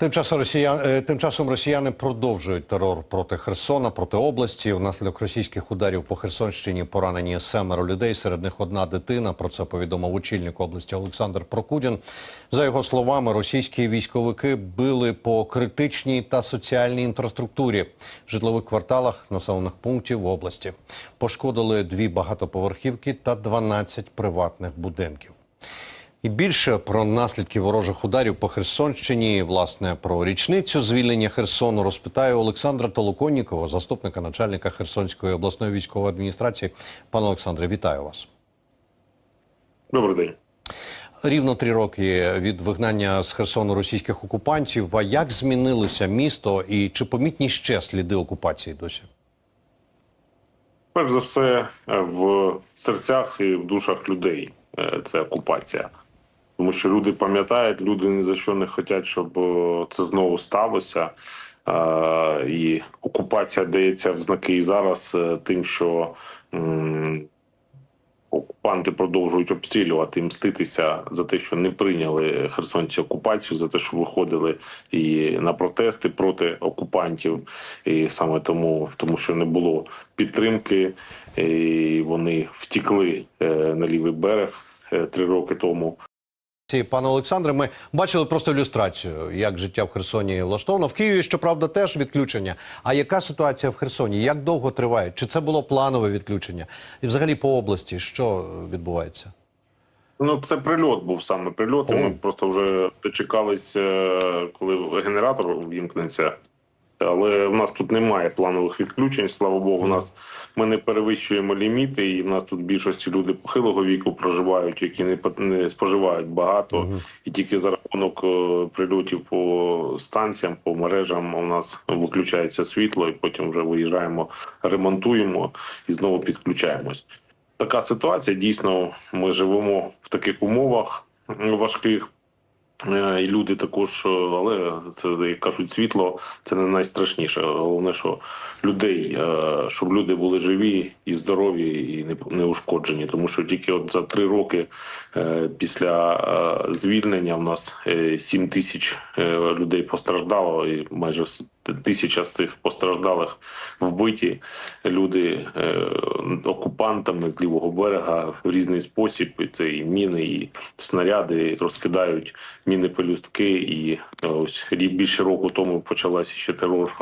Тим часом росіян е, тим часом росіяни продовжують терор проти Херсона, проти області. Внаслідок російських ударів по Херсонщині поранені семеро людей. Серед них одна дитина. Про це повідомив очільник області Олександр Прокудін. За його словами, російські військовики били по критичній та соціальній інфраструктурі, житлових кварталах населених пунктів в області. Пошкодили дві багатоповерхівки та 12 приватних будинків. І більше про наслідки ворожих ударів по Херсонщині, власне, про річницю звільнення Херсону розпитаю Олександра Толоконнікова, заступника начальника Херсонської обласної військової адміністрації. Пане Олександре, вітаю вас. Добрий день. Рівно три роки від вигнання з Херсону російських окупантів. А як змінилося місто і чи помітні ще сліди окупації досі? Перш за все, е, в серцях і в душах людей е, це окупація. Тому що люди пам'ятають, люди ні за що не хочуть, щоб е, це знову сталося. Е, І окупація дається в знаки і зараз е, тим, що окупанти продовжують обстрілювати і мститися за те, що не прийняли херсонці окупацію, за те, що виходили і на протести проти окупантів, і саме тому, тому що не було підтримки, і вони втікли на лівий берег три роки тому. Пане Олександре, ми бачили просто ілюстрацію, як життя в Херсоні влаштовано. В Києві, щоправда, теж відключення. А яка ситуація в Херсоні? Як довго триває? Чи це було планове відключення? І взагалі по області що відбувається? Ну, це прильот був саме прильот. і Ми просто вже дочекались, е, коли генератор вімкнеться. Але в нас тут немає планових відключень. Слава Богу, у нас ми не перевищуємо ліміти, і в нас тут більшості люди похилого віку проживають, які не не споживають багато. І тільки за рахунок е, прильотів по станціям, по мережам у нас виключається світло, і потім вже виїжджаємо, ремонтуємо і знову підключаємось. Така ситуація. Дійсно, ми живемо в таких умовах важких. Е, І люди також, е, але це як кажуть, світло це не найстрашніше. Головне, що людей, е, щоб люди були живі і здорові, і не, ушкоджені. Тому що тільки от за три роки після звільнення в нас е, 7 тисяч людей постраждало, і майже тисяча з цих постраждалих вбиті люди е, окупантами з лівого берега в різний спосіб. І це і міни, і снаряди розкидають міни пелюстки. І е, ось більше року тому почалася ще терор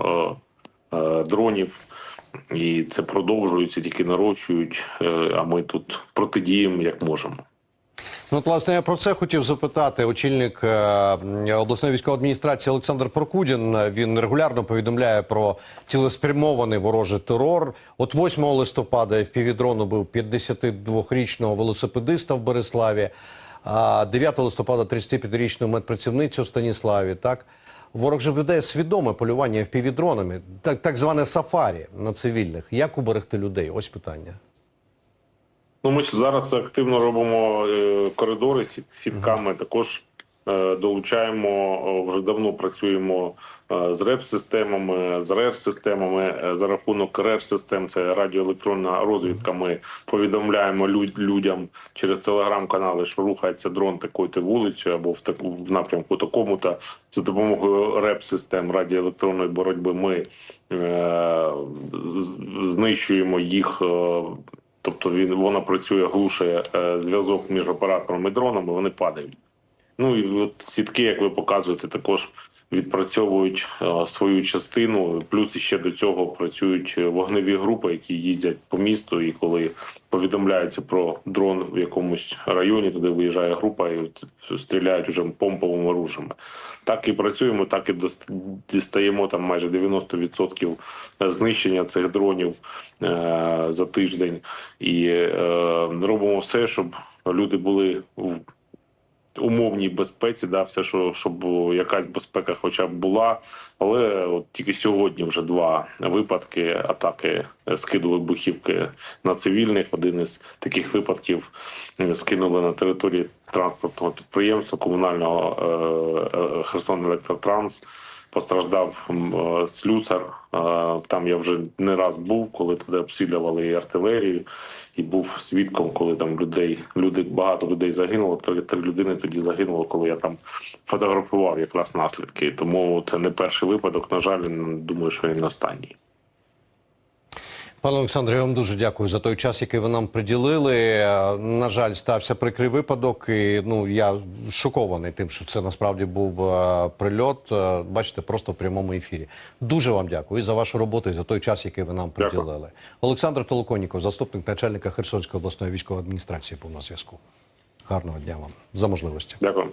е, дронів. І це продовжується, тільки нарощують. А ми тут протидіємо як можемо. Ну, от, власне, я про це хотів запитати. Очільник е, обласної військової адміністрації Олександр Прокудін. е, Він регулярно повідомляє про цілеспрямований ворожий терор. От 8 листопада FPV-дрон убив 52-річного велосипедиста в Береславі, а 9 листопада 35-річну медпрацівницю в Станіславі. Так ворог же веде свідоме полювання FPV-дронами, так, так зване сафарі на цивільних. Як уберегти людей? Ось питання. Ну, ми зараз активно робимо е, коридори з сітками. Також е, долучаємо вже давно працюємо е, з РЕП-системами, з РЕР-системами. За рахунок РЕР-систем, це радіоелектронна розвідка. Ми повідомляємо люд- людям через телеграм-канали, що рухається дрон такою-то вулицею або в таку в напрямку такому-то. За допомогою РЕП-систем радіоелектронної боротьби ми е, знищуємо їх. е, Тобто він вона працює, глушує е, зв'язок між оператором і дроном, і вони падають. Ну і от сітки, як ви показуєте, також відпрацьовують е, свою частину. Плюс ще до цього працюють е, вогневі групи, які їздять по місту. І коли повідомляється про дрон в якомусь районі, туди виїжджає група і стріляють уже помповими оружиями. Так і працюємо, так і дістаємо там майже 90% знищення цих дронів е, за тиждень, і е, робимо все, щоб люди були в умовній безпеці, да, все, що щоб якась безпека, хоча б була. Але от тільки сьогодні вже два випадки атаки е, скиду вибухівки на цивільних. Один із таких випадків е, скинули на території транспортного підприємства комунального е, е, Херсон Електротранс. Постраждав е, слюсар. Е, Там я вже не раз був, коли туди обстрілювали і артилерію, і був свідком, коли там людей, люди багато людей загинуло. Три, три людини тоді загинуло, коли я там фотографував якраз наслідки. Тому це не перший випадок. На жаль, думаю, що і не останній. Пане Олександре, я вам дуже дякую за той час, який ви нам приділили. Е, На жаль, стався прикрий випадок. І ну я шокований тим, що це насправді був е, прильот. Е, Бачите, просто в прямому ефірі. Дуже вам дякую і за вашу роботу і за той час, який ви нам Дякую. приділили. Олександр Толоконіков, заступник начальника Херсонської обласної військової адміністрації, був на зв'язку. Гарного дня вам за можливості. Дякую.